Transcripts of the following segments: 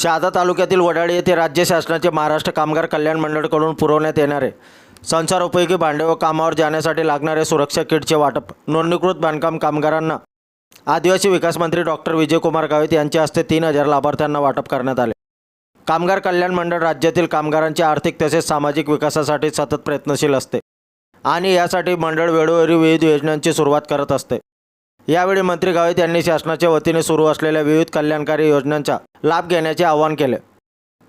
शहादा तालुक्यातील वडाळी येथे राज्य शासनाचे महाराष्ट्र कामगार कल्याण मंडळकडून पुरवण्यात येणारे संसारोपयोगी भांडे व कामावर जाण्यासाठी लागणारे सुरक्षा किटचे वाटप नोंदणीकृत बांधकाम कामगारांना. आदिवासी विकास मंत्री डॉक्टर विजयकुमार गावित यांच्या हस्ते तीन हजार लाभार्थ्यांना वाटप करण्यात आले. कामगार कल्याण मंडळ राज्यातील कामगारांच्या आर्थिक तसेच सामाजिक विकासासाठी सतत प्रयत्नशील असते आणि यासाठी मंडळ वेळोवेळी विविध योजनांची सुरुवात करत असते. यावेळी मंत्री गावित यांनी शासनाच्या वतीने सुरू असलेल्या विविध कल्याणकारी योजनांचा लाभ घेण्याचे आवाहन केले.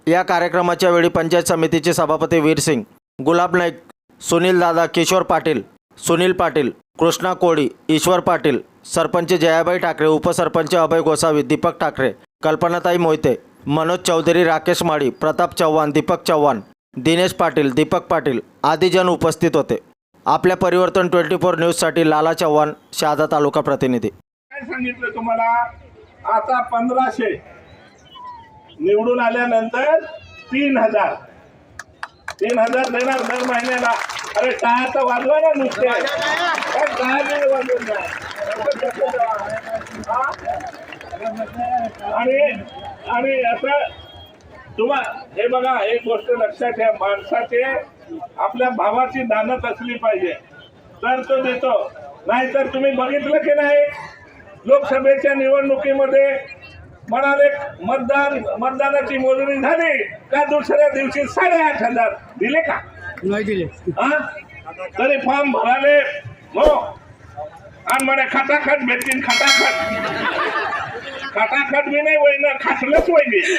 या कार्यक्रमाच्या वेळी पंचायत समितीचे सभापती वीर सिंग गुलाब नाईक सुनील दादा किशोर पाटील सुनील पाटील कृष्णा कोळी ईश्वर पाटील सरपंच जयाबाई ठाकरे उपसरपंच अभय गोसावी दीपक ठाकरे कल्पनाताई मोहिते मनोज चौधरी राकेश माळी प्रताप चव्हाण दीपक चव्हाण दिनेश पाटील दीपक पाटील आदी जण उपस्थित होते. आपल्या परिवर्तन ट्वेंटी फोर न्यूजसाठी लाला चव्हाण शहादा तालुका प्रतिनिधी. काय सांगितलं तुम्हाला? आता पंधराशे निवडून आल्यानंतर तीन हजार. तीन हजार देणार दर महिन्याला. अरे टाळा तर वाजवा ना नुसते. आणि आणि असं तुम्हा हे बघा एक गोष्ट लक्षात ठेवा. माणसाचे आपल्या भावाची दानत असली पाहिजे. तर तो देतो. नाहीतर तुम्ही बघितलं की नाही लोकसभेच्या निवडणुकीमध्ये म्हणाले मतदान मतदानाची मोजणी झाली का दुसऱ्या दिवशी साडेआठ हजार दिले का? नाही दिले. हा? तरी फॉर्म भराले. हो. आणि म्हणे खटाखट भेटतील खटाखट. खटाखट बी नाही वय ना खासलंच वय